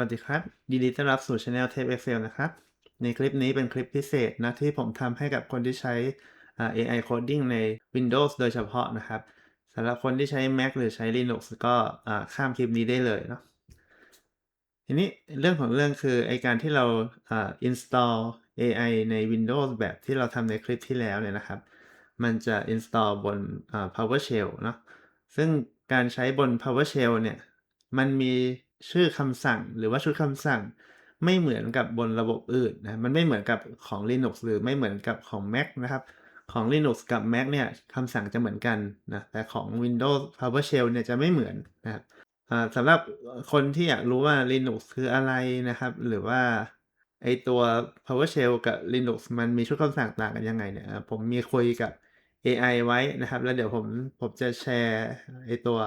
วัสดีครับยินดีต้อนรับสู่ช anel Tape Excel นะครับ ในคลิปนี้เป็นคลิปพิเศษนะที่ผมทำให้กับคนที่ใช้ AI coding ใน Windows โดยเฉพาะนะครับสำหรับคนที่ใช้ Mac หรือใช้ Linux ก็ข้ามคลิปนี้ได้เลยเนาะทีนี้เรื่องของเรื่องคือไอการที่เรา install AI ใน Windows แบบที่เราทำในคลิปที่แล้วเนี่ยนะครับ มันจะ install บน PowerShell เนาะซึ่งการใช้บน PowerShell เนี่ยมันมี ชื่อคำสั่งหรือว่าชุดคำสั่ง ไม่เหมือนกับบนระบบอื่นนะมันไม่เหมือนกับของ Linux หรือไม่เหมือนกับของ Mac นะครับ ของ Linux กับ Mac เนี่ยคำสั่งจะเหมือนกันนะแต่ของ Windows PowerShell เนี่ยจะไม่เหมือนนะครับสำหรับคนที่อยากรู้ว่า Linux คืออะไรนะครับ หรือว่าไอตัว PowerShell กับ Linux มันมีชุดคำสั่งต่างกันยังไงเนี่ย ผมมีคุยกับ AI ไว้นะครับ แล้วเดี๋ยวผมผมจะแชร์ไอตัว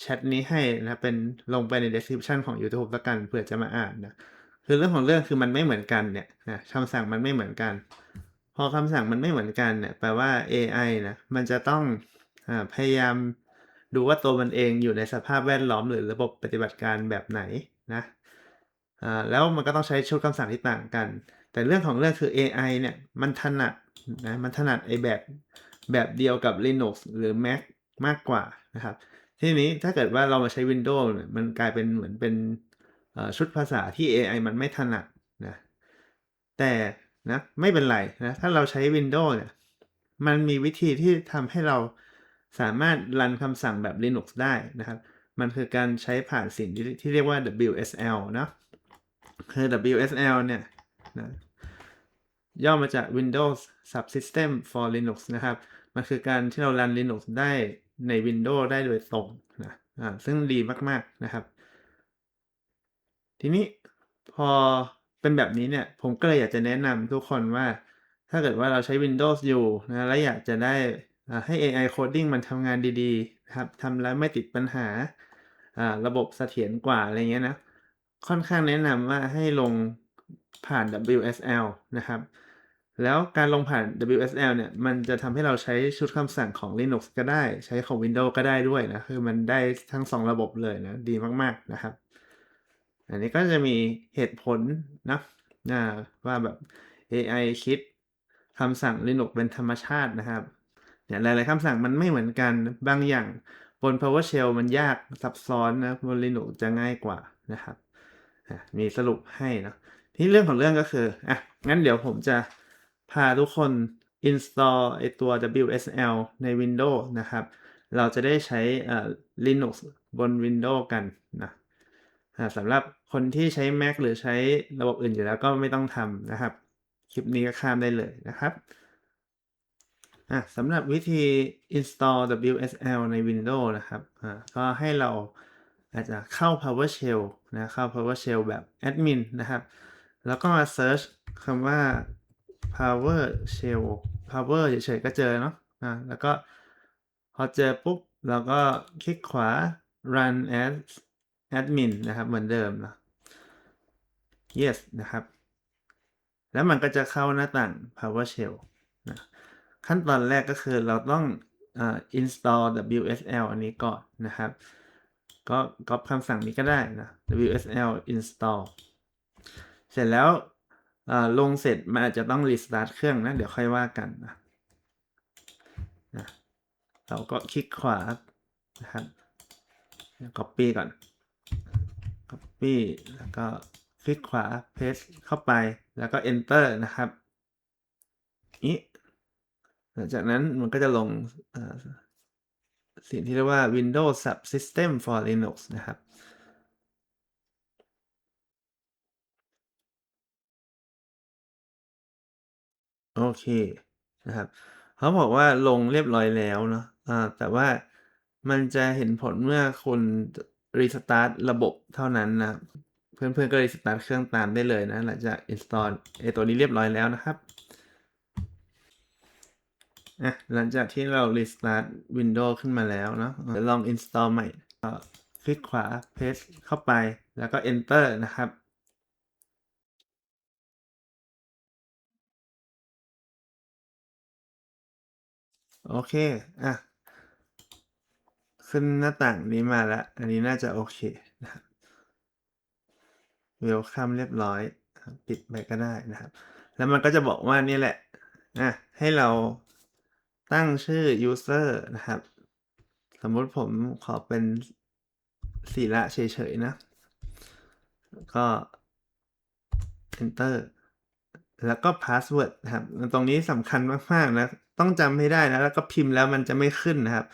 แชทนี้ให้นะเป็นลงไปใน description ของ YouTube แล้วกันเผื่อจะมาอ่านนะคือเรื่องของเรื่องคือมันไม่เหมือนกันเนี่ยนะคำสั่งมันไม่เหมือนกัน พอคำสั่งมันไม่เหมือนกันเนี่ยแปลว่า AI นะมันจะต้องอพยายามดูว่าตัวมันเองอยู่ในสภาพแวดล้อมหรือระบบปฏิบัติการแบบไหนนะแล้วมันก็ต้องใช้ชุดคำสั่งที่ต่างกัน แต่เรื่องของเรื่องคือ AI เนี่ยมันถนัดนะมันถนัดไอแบบแบบเดียวกับ Linux หรือ Mac มากกว่านะครับ ทีนี้ถ้าเกิดว่าเรามาใช้ Windows เนี่ยมันกลายเป็นเหมือนเป็นชุดภาษาที่ AI มันไม่ถนัดนะแต่นะไม่เป็นไรนะถ้าเราใช้ Windows เนี่ยมันมีวิธีที่ทำให้เราสามารถรันคำสั่งแบบ Linux ได้นะครับ มันคือการใช้ผ่านสิ่งที่ทเรียกว่า WSL นะคือ WSL เนี่ยนะย่อมาจาก Windows Subsystem for Linux นะครับ มันคือการที่เรารัน Linux ได้ ใน Windows ได้โดยตรงนะอ่าซึ่งดีมาก ๆ นะครับ ทีนี้พอเป็นแบบนี้เนี่ย ผมก็เลยอยากจะแนะนำทุกคนว่า ถ้าเกิดว่าเราใช้ Windows อยู่นะแล้วอยากจะได้อ่าให้ AI coding มันทำงานดีๆนะครับทำแล้วไม่ติดปัญหาอ่าระบบเสถียรกว่าอะไรเงี้ยนะ ค่อนข้างแนะนำว่าให้ลงผ่าน WSL นะครับ แล้วการลงผ่าน WSL เนี่ย มันจะทำให้เราใช้ชุดคำสั่งของ Linux ก็ได้ ใช้ของ Windows ก็ได้ด้วยนะ คือมันได้ทั้ง2ระบบเลยนะ ดีมาก ๆ นะครับ อันนี้ก็จะมีเหตุผลนะอ่าว่าแบบ AI คิดคำสั่ง Linux เป็นธรรมชาตินะครับ เนี่ยหลาย ๆคำสั่งมันไม่เหมือนกัน บางอย่างบน PowerShell มันยากซับซ้อนนะ บน Linux จะง่ายกว่านะครับ มีสรุปให้นะที่เรื่องของเรื่องก็คือ อะ งั้นเดี๋ยวผมจะ พาทุกคน install ไอตัว WSL ใน Windows นะครับ เราจะได้ใช้ Linux บน Windows กันนะสำหรับคนที่ใช้ Mac หรือใช้ระบบอื่นอยู่แล้วก็ไม่ต้องทำนะครับ คลิปนี้ก็ข้ามได้เลยนะครับสำหรับวิธี install WSL ใน Windows นะครับก็ให้เราอาจจะเข้า PowerShell นะเข้า PowerShell แบบ admin นะครับ แล้วก็มา search คำว่า PowerShell Power เฉยๆก็เจอเนาะอ่าแล้วก็พอเจอปุ๊บเราก็คลิกขวา run as admin นะครับเหมือนเดิมนะ yes นะครับ แล้วมันก็จะเข้าหน้าต่าง PowerShell นะขั้นตอนแรกก็คือเราต้องอ install WSL อันนี้ก่อนนะครับ ก็ก๊อปคำสั่งนี้ก็ได้นะ WSL install เสร็จแล้ว ลงเสร็จมันอาจจะต้อง restart เครื่องนะ เดี๋ยวค่อยว่ากันนะเราก็คลิกขวานะครับ copy ก่อน copy แล้วก็คลิกขวา paste เข้าไปแล้วก็ enter นะครับนี้หลังจากนั้นมันก็จะลงอ่าสิ่งที่เรียกว่า Windows Subsystem for Linux นะครับ โอเคนะครับ เขาบอกว่าลงเรียบร้อยแล้วเนาะ อ่า แต่ว่ามันจะเห็นผลเมื่อคุณรีสตาร์ทระบบเท่านั้นนะเพื่อนๆก็รีสตาร์ทเครื่องตามได้เลยนะ หลังจาก install ไอตัวนี้เรียบร้อยแล้วนะครับอะหลังจากที่เรา restart Windows ขึ้นมาแล้วเนาะเดี๋ยวลอง install ใหม่ก็คลิกขวา paste เข้าไปแล้วก็ enter นะครับ โอเค อะ ขึ้นหน้าต่างนี้มาแล้ว อันนี้น่าจะโอเคนะครับ welcome เรียบร้อย ปิดไปก็ได้นะครับ แล้วมันก็จะบอกว่านี่แหละอะให้เราตั้งชื่อ user นะครับ สมมุติผมขอเป็นศิระเฉยๆนะ ก็ enter แล้วก็ password นะครับ ตรงนี้สำคัญมาก ๆ นะ ต้องจำให้ได้นะ แล้วก็พิมพ์แล้วมันจะไม่ขึ้นนะครับ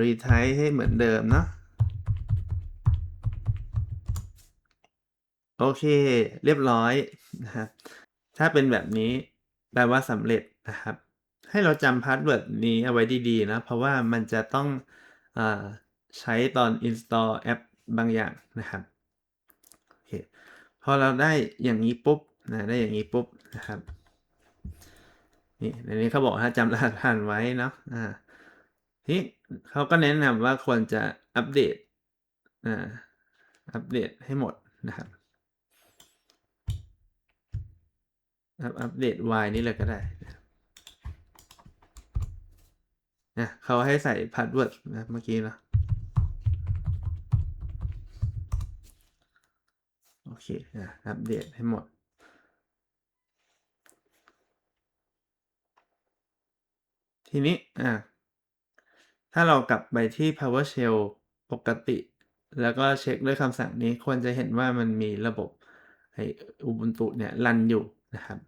retype ให้เหมือนเดิมเนาะโอเค เรียบร้อยนะครับ ถ้าเป็นแบบนี้แปลว่าสำเร็จนะครับ ให้เราจำพาสเวิร์ดนี้เอาไว้ดีๆนะ เพราะว่ามันจะต้องอใช้ตอน install แอป บางอย่างนะครับโอเคพอเราได้อย่างนี้ปุ๊บนะได้อย่างนี้ปุ๊บนะครับนี่ในนี้เขาบอกถ้าจำรหัสผ่านไว้เนาะอ่าที่เขาก็แนะนำว่าควรจะอัปเดตอ่าอัปเดตให้หมดนะครับอัปอัปเดต y นี่เลยก็ได้นะเขาให้ใส่พาสเวิร์ดนะเมื่อกี้เนาะ อเคนะอัปเดตให้หมด ทีนี้อะถ้าเรากลับไปที่ PowerShell ปกติ แล้วก็เช็คด้วยคำสั่งนี้ควรจะเห็นว่ามันมีระบบไอ้ Ubuntu เนี่ยรันอยู่นะครับ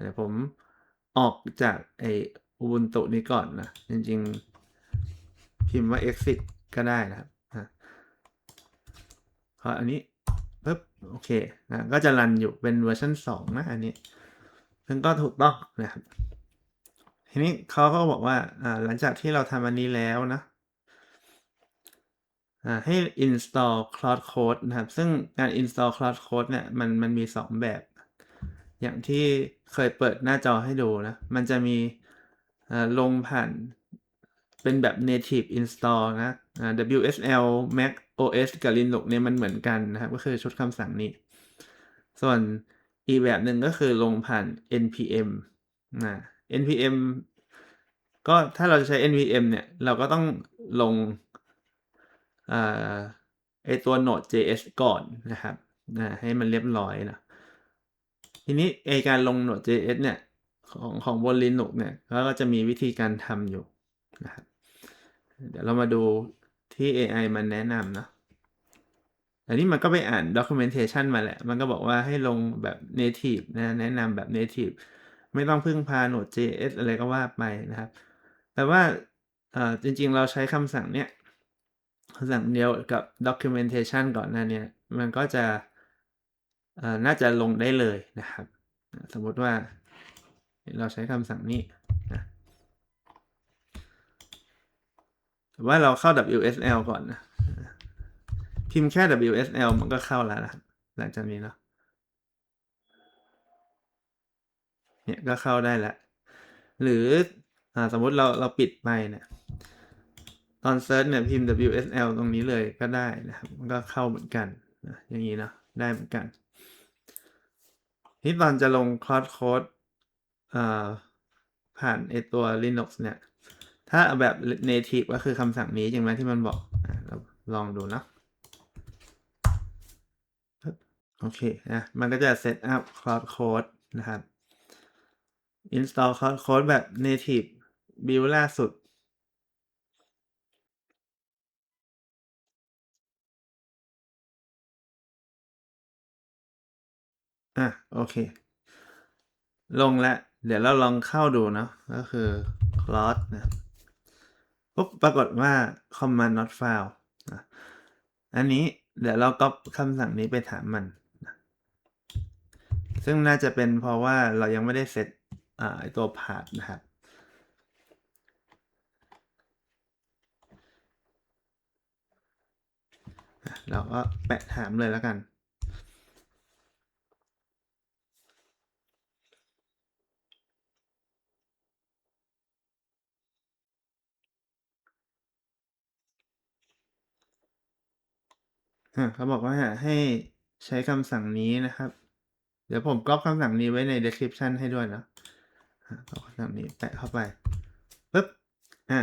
เดี๋ยวผมออกจากไอ้ Ubuntu นี้ก่อนนะ จริงๆ พิมพ์ว่า exit ก็ได้นะครับ พออันนี้ปึ๊บโอเคนะก็จะรันอยู่เป็นเวอร์ชัน2นะอันนี้ ซึ่งก็ถูกต้องนะครับทีนี้เขาก็บอกว่าหลังจากที่เราทำอันนี้แล้วนะให้ install Cloud Code นะครับ ซึ่งการ install Cloud Code เนี่ยมันมันมี 2 แบบ อย่างที่เคยเปิดหน้าจอให้ดูนะ มันจะมีลงผ่านเป็นแบบ native install นะ WSL Mac OS กับ Linux เนี่ยมันเหมือนกันนะครับ ก็คือชุดคำสั่งนี้ ส่วนอีกแบบหนึ่งก็คือลงผ่าน npm นะ npm ก็ถ้าเราจะใช้ npm เนี่ย เราก็ต้องลงอไอตัว node.js ก่อนนะครับนะให้มันเรียบร้อยนะทีนี้ไอการลง node.js เนี่ย ของของบน Linux เนี่ยเขาก็จะมีวิธีการทำอยู่นะครับ เดี๋ยวเรามาดู ที่ AI มันแนะนำเนาะอันนี้มันก็ไปอ่าน documentation มาแหละ มันก็บอกว่าให้ลงแบบ native นะ แนะนำแบบ native ไม่ต้องพึ่งพา Node.js อะไรก็ว่าไปนะครับ แต่ว่าจริงๆ เราใช้คำสั่งเนี้ยคำสั่งเดียวกับ documentation ก่อนหน้าเนี้ยมันก็จะน่าจะลงได้เลยนะครับ สมมติว่าเราใช้คำสั่งนี้นะ แต่ว่าเราเข้า WSL ก่อนนะพิมพ์แค่ WSL มันก็เข้าแล้วนะหลังจากนี้เนาะเนี่ยก็เข้าได้แล้วหรืออ่าสมมติเราเราปิดไปเนี่ยตอนเซิร์ชเนี่ยพิมพ์ WSL ตรงนี้เลยก็ได้นะครับ มันก็เข้าเหมือนกันนะอย่างนี้เนาะได้เหมือนกันที่ตอนจะลง Cloud Code อ่าผ่านไอตัว Linux เนี่ย ถ้าแบบ native ก็คือคำสั่งนี้จริงไหมที่มันบอกอะเราลองดูนะโอเคนะมันก็จะ set up Cloud Code นะครับ install Cloud Code แบบ native build ล่าสุด อะ โอเค ลงแล้ว เดี๋ยวเราลองเข้าดูเนาะก็คือ cloud นะครับ ปุ๊บปรากฏว่า command not found นะอันนี้เดี๋ยวเราก็คำสั่งนี้ไปถามมันนะซึ่งน่าจะเป็นเพราะว่าเรายังไม่ได้เซตตัว path นะครับ เราก็แปะถามเลยแล้วกัน อ่าเขาบอกว่าให้ใช้คำสั่งนี้นะครับ เดี๋ยวผมก๊อปคำสั่งนี้ไว้ใน description ให้ด้วยนะอะเอาคำสั่งนี้แปะเข้าไปปึ๊บอะ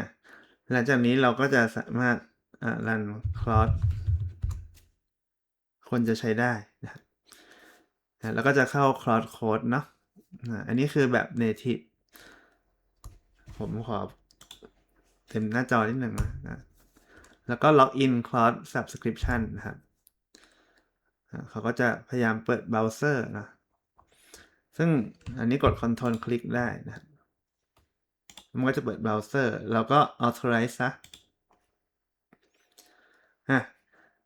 หลังจากนี้เราก็จะสามารถอ่ารันคลอสคนจะใช้ได้นะแล้วก็จะเข้าคลอสโค้ดเนาะอันนี้คือแบบ native ผมขอเต็มหน้าจอนิดหนึ่งนะ แล้วก็ล็อกอิน Cloud Subscription นะครับ เขาก็จะพยายามเปิดเบราว์เซอร์นะซึ่งอันนี้กด Ctrl คลิกได้นะมันก็จะเปิดเบราว์เซอร์เราก็ authorize ซะอะ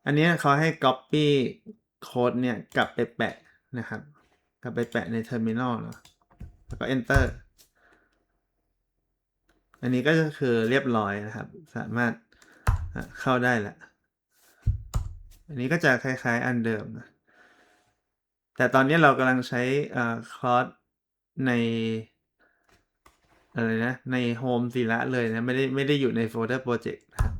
อันนี้เขาให้ copy โค้ดเนี่ยกลับไปแปะนะครับ กลับไปแปะใน terminal เนะแล้วก็ enter อันนี้ก็คือเรียบร้อยนะครับ สามารถเข้าได้แหละ อันนี้ก็จะคล้ายๆอันเดิมนะ แต่ตอนนี้เรากำลังใช้คลอสในอะไรนะ ในโฮมศิระเลยนะ ไม่ได้ไม่ได้อยู่ในโฟลเดอร์โปรเจกต์นะครับ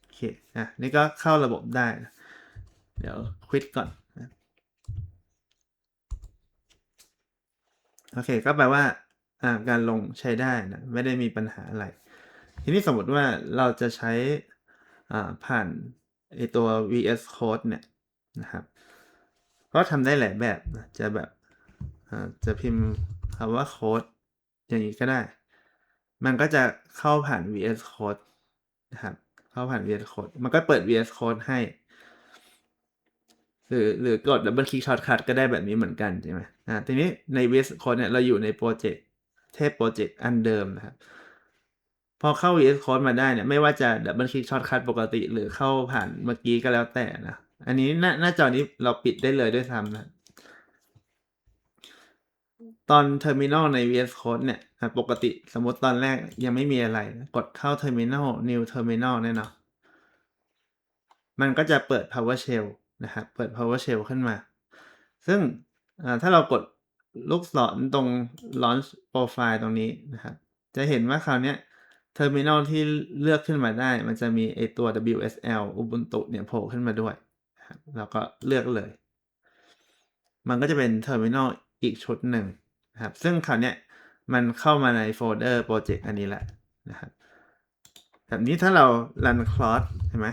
โอเคอะนี่ก็เข้าระบบได้นะเดี๋ยวควิดก่อนนะโอเค ก็แปลว่าการลงใช้ได้นะ ไม่ได้มีปัญหาอะไร ทีนี้สมมติว่าเราจะใช้ผ่าน ไอตัว VS Code เนี่ยนะครับก็ทำได้หลายแบบจะแบบจะพิมพ์คำว่าโค้ดอย่างนี้ก็ได้ มันก็จะเข้าผ่าน VS Code นะครับเข้าผ่าน VS Code มันก็เปิด VS Code ให้ หรือหรือกด Double Click Shortcut ก็ได้แบบนี้เหมือนกันใช่ไหมอ่าทีนี้ใน VS Code เนี่ยเราอยู่ในโปรเจกต์เทพโปรเจกต์อันเดิมนะครับ พอเข้า VS Code มาได้เนี่ย ไม่ว่าจะ Double Click Shortcut ปกติ หรือเข้าผ่านเมื่อกี้ก็แล้วแต่นะ อันนี้หน้าหน้าจอนี้เราปิดได้เลยด้วยซ้ำนะ ตอน Terminal ใน VS Code เนี่ย ปกติสมมติตอนแรกยังไม่มีอะไร กดเข้า Terminal New Terminal เนี่ยเนาะมันก็จะเปิด PowerShell นะครับ เปิด PowerShell ขึ้นมา ซึ่งถ้าเรากดลูกศรตรง Launch Profile ตรงนี้นะครับ จะเห็นว่าคราวนี้ เนี้ย Terminal ที่เลือกขึ้นมาได้ มันจะมีไอตัว WSL Ubuntu เนี่ยโผล่ขึ้นมาด้วยเราก็เลือกเลย มันก็จะเป็น Terminal อีกชุดหนึ่งนะครับ ซึ่งคราวนี้มันเข้ามาในโฟลเดอร์โปรเจกต์อันนี้แหละนะครับ แบบนี้ถ้าเรา run cloud ใช่ไหม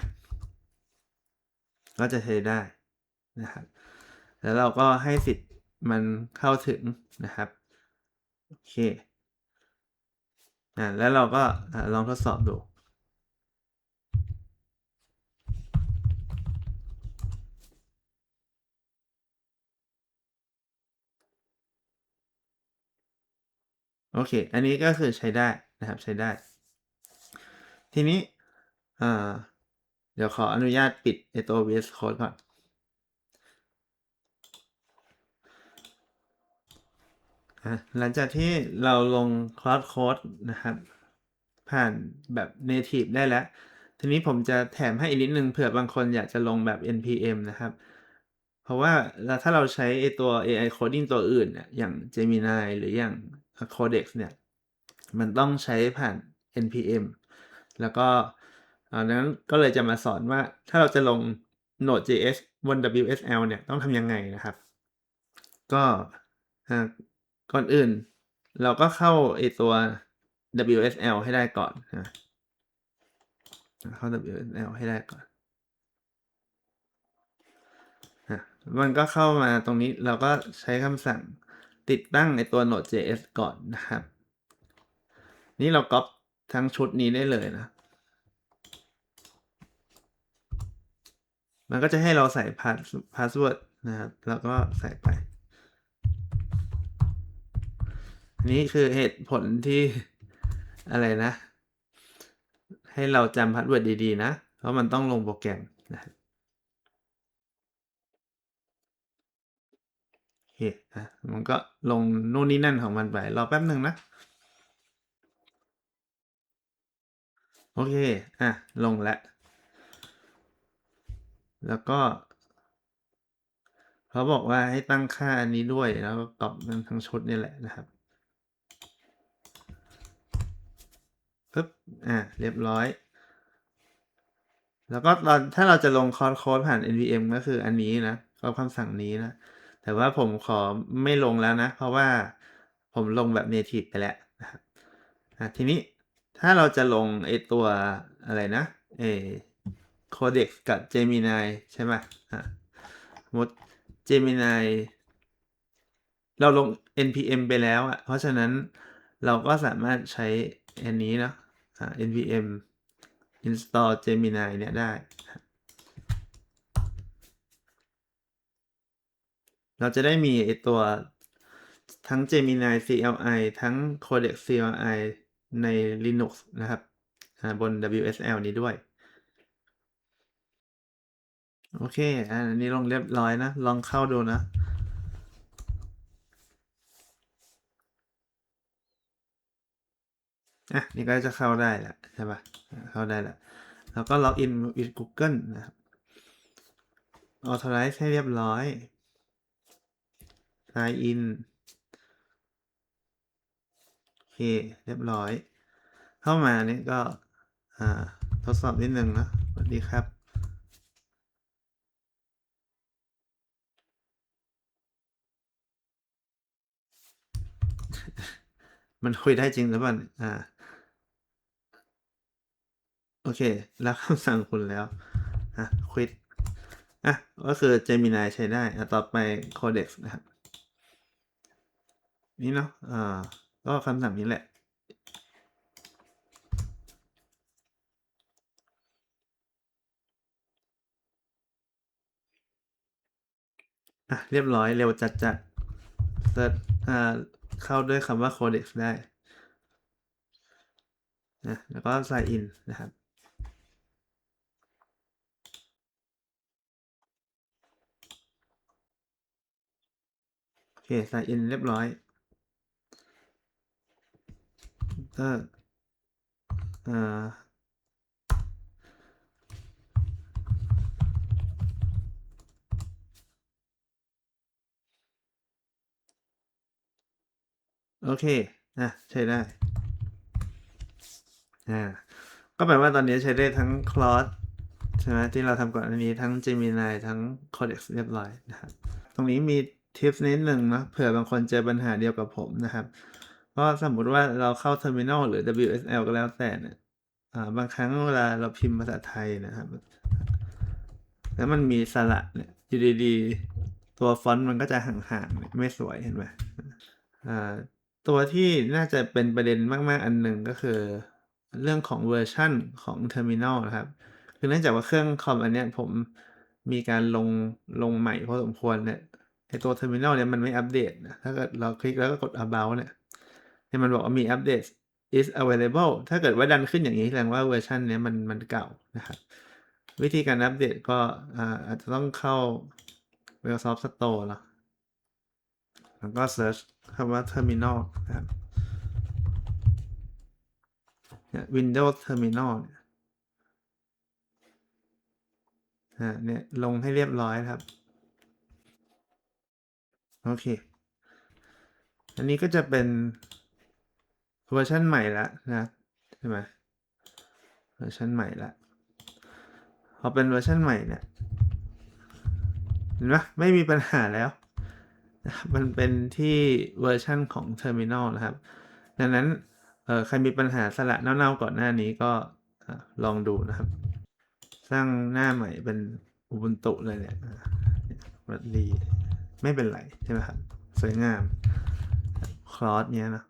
ก็จะใช้ได้นะครับ แล้วเราก็ให้สิทธิ์มันเข้าถึงนะครับ โอเค อ่าแล้วเราก็ลองทดสอบดูโอเค อันนี้ก็คือใช้ได้นะครับใช้ได้ ทีนี้ เดี๋ยวขออนุญาตปิดไอตัว VS Code ก่อน อะ หลังจากที่เราลง Cloud Code นะครับ ผ่านแบบ Native ได้แล้ว ทีนี้ผมจะแถมให้อีกนิดนึงเผื่อบางคนอยากจะลงแบบ NPM นะครับ เพราะว่าถ้าเราใช้ไอตัว AI coding ตัวอื่นเนี่ยอย่าง Gemini หรืออย่าง Codex เนี่ย มันต้องใช้ผ่าน NPM แล้วก็ดังนั้นก็เลยจะมาสอนว่าถ้าเราจะลง Node.js บน WSL เนี่ยต้องทำยังไงนะครับ ก็ ก่อนอื่น เราก็เข้าไอตัว WSL ให้ได้ก่อนนะเข้า WSL ให้ได้ก่อนอะมันก็เข้ามาตรงนี้เราก็ใช้คำสั่งติดตั้งไอตัว Node.js ก่อนนะครับ นี่เราก๊อปทั้งชุดนี้ได้เลยนะ มันก็จะให้เราใส่พาสพาสเวิร์ดนะครับ แล้วก็ใส่ไป นนี้คือเหตุผลที่อะไรนะ ให้เราจำพาสเวิร์ดดีๆ นะ เพราะมันต้องลงโปรแกรมนะโอเคอะมันก็ลงนู่นนี่นั่นของมันไป รอแป๊บหนึ่งนะ โอเค อะ ลงแล้ว แล้วก็เขาบอกว่าให้ตั้งค่าอันนี้ด้วยแล้วก็กรอบมันทั้งชุดนี่แหละนะครับปึ๊บ อะเรียบร้อย แล้วก็ตอนถ้าเราจะลงคอร์สโค้ดผ่าน npm ก็คืออันนี้นะก็คำสั่งนี้นะ แต่ว่าผมขอไม่ลงแล้วนะ เพราะว่าผมลงแบบ native ไปแล้วนะครับทีนี้ถ้าเราจะลงไอตัวอะไรนะเอ codex กับ Gemini ใช่ไหมอะมมติ Gemini เราลง npm ไปแล้วอะเพราะฉะนั้นเราก็สามารถใช้อันนี้เนาะ npm install Gemini เนี่ยได้ เราจะได้มีไอตัวทั้ง Gemini CLI ทั้ง Codex CLI ใน Linux นะครับบน WSL นี้ด้วย โอเค อันนี้ลงเรียบร้อยนะ ลองเข้าดูนะ อะนี่ก็จะเข้าได้แหละใช่ปะ่ะเข้าได้แล้วแล้วก็ล็อกอิน with Google นะครับ authorize ให้เรียบร้อย sign in โอเค เรียบร้อย เข้ามานี่ก็อ่าทดสอบนิดนึงนะสวัสดีครับมันคุยได้จริงหรือเปล่าอ่า โอเคแล้วคำสั่งคุณแล้ว อะควิดอะ ก็คือ Gemini ใช้ได้ อะ ต่อไป Codex นะครับ นี่เนาะอ่าก็คำสั่งนี้แหละ อะ เรียบร้อย เร็วจัดจัดเซิร์ชอ่า เข้าด้วยคำว่า Codex ได้นะแล้วก็ sign in นะครับ โอเค sign in เรียบร้อยก็อ่าโอเคอะใช้ได้ อ่า ก็แปลว่าตอนนี้ใช้ได้ทั้ง Claude ใช่ไหมที่เราทำก่อนอันนี้ทั้ง Gemini ทั้ง Codex เรียบร้อยนะครับ ตรงนี้มี ทิปนิดหนึ่งนะเผื่อบางคนเจอปัญหาเดียวกับผมนะครับก็สมมุติว่าเราเข้า Terminal หรือ WSL ก็แล้วแต่เนี่ยอ่าบางครั้งเวลาเราพิมพ์ภาษาไทยนะครับ แล้วมันมีสระเนี่ยอยู่ดีๆ ตัวฟอนต์มันก็จะห่างๆเนี่ยไม่สวยเห็นไหมอ่าตัวที่น่าจะเป็นประเด็นมากๆ อันหนึ่งก็คือ เรื่องของเวอร์ชันของ Terminal นะครับ คือเนื่องจากว่าเครื่องคอมอันเนี้ยผมมีการลงลงใหม่พอสมควรเนี่ย ไอตัว Terminal เนี่ยมันไม่อัปเดตนะถ้าเกิดเราคลิกแล้วก็กด About เนี่ยเนี่ยมันบอกว่ามีอัปเดต is available ถ้าเกิดว่าดันขึ้นอย่างนี้แสดงว่าเวอร์ชันเนี้ยมันมันเก่านะครับ วิธีการอัปเดตก็อาจจะต้องเข้า Microsoft Store เนาะแล้วก็เซิร์ชคำว่า Terminal นะครับ Windows Terminal เนี่ยลงให้เรียบร้อยครับ โอเค อันนี้ก็จะเป็นเวอร์ชันใหม่ล้วนะใช่ไหมเวอร์ชันใหม่ล้วพอเป็นเวอร์ชันใหม่เนี่ยเห็นไหมไม่มีปัญหาแล้วนะครับมันเป็นที่เวอร์ชันของ Terminal นะครับ ดังนั้นเอ่อใครมีปัญหาสระเน่าๆก่อนหน้านี้ก็ลองดูนะครับ สร้างหน้าใหม่เป็น Ubuntu เลยเนี่ยอ่าสวัสดี ไม่เป็นไรใช่ไหมครับสวยงาม Claude เนี้ยเนะ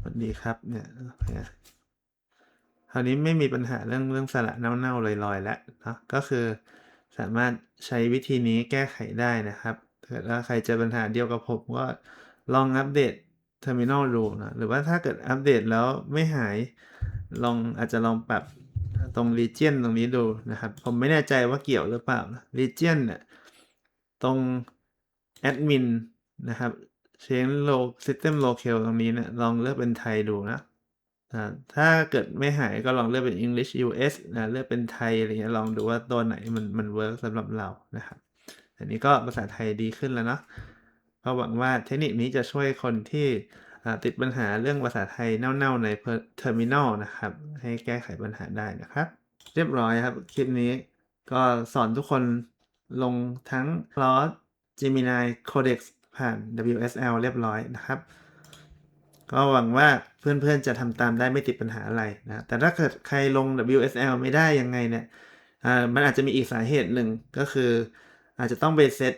สวัสดีครับเนี่ยคคราวนี้ไม่มีปัญหาเรื่องเรื่องสระเน่าๆลอยๆแล้วเนาะก็คือสามารถใช้วิธีนี้แก้ไขได้นะครับถ้าใครเจอปัญหาเดียวกับผมก็ลองอัปเดต Terminal ดูนะหรือว่าถ้าเกิดอัปเดตแล้วไม่หายลองอาจจะลองปรับตรง Region ตรงนี้ดูนะครับ ผมไม่แน่ใจว่าเกี่ยวหรือเปล่านะ Region เนี่ยตรง Admin นะครับ Change Lo System Local ตรงนี้เนี่ยลองเลือกเป็นไทยดูนะอ่าถ้าเกิดไม่หายก็ลองเลือกเป็น English US นะเลือกเป็นไทยอะไรเงี้ยลองดูว่าตัวไหนมันมันเวิร์กสำหรับเรานะครับอันนี้ก็ภาษาไทยดีขึ้นแล้วเนาะ ก็หวังว่าเทคนิคนี้จะช่วยคนที่ติดปัญหาเรื่องภาษาไทยเน่าๆในเพอ Terminal นะครับ ให้แก้ไขปัญหาได้นะครับ เรียบร้อยครับ คลิปนี้ก็สอนทุกคนลงทั้ง Claude Gemini Codex ผ่าน WSL เรียบร้อยนะครับ ก็หวังว่าเพื่อนๆจะทำตามได้ไม่ติดปัญหาอะไรนะ แต่ถ้าเกิดใครลง WSL ไม่ได้ยังไงเนี่ยมันอาจจะมีอีกสาเหตุหนึ่งก็คืออาจจะต้องไปเซต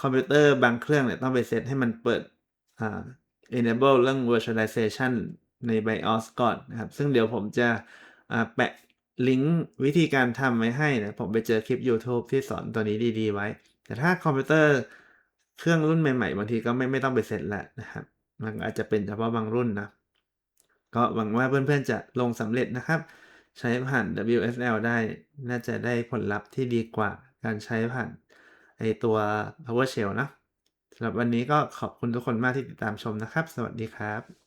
คอมพิวเตอร์บางเครื่องเนี่ยต้องไปเซตให้มันเปิดอ่า enable เรื่อง virtualization ใน BIOS ก่อนนะครับ ซึ่งเดี๋ยวผมจะอ่าแปะลิงก์วิธีการทำไว้ให้นะ ผมไปเจอคลิป YouTube ที่สอนตัวนี้ดีๆ ไว้ แต่ถ้าคอมพิวเตอร์เครื่องรุ่นใหม่ๆ บางทีก็ไม่ไม่ต้องไปเซตแล้วนะครับ มันอาจจะเป็นเฉพาะบางรุ่นนะ ก็หวังว่าเพื่อนๆจะลงสำเร็จนะครับ ใช้ผ่าน WSL ได้ น่าจะได้ผลลัพธ์ที่ดีกว่าการใช้ผ่าน ไอตัว PowerShell นะสำหรับวันนี้ก็ขอบคุณทุกคนมากที่ติดตามชมนะครับ สวัสดีครับ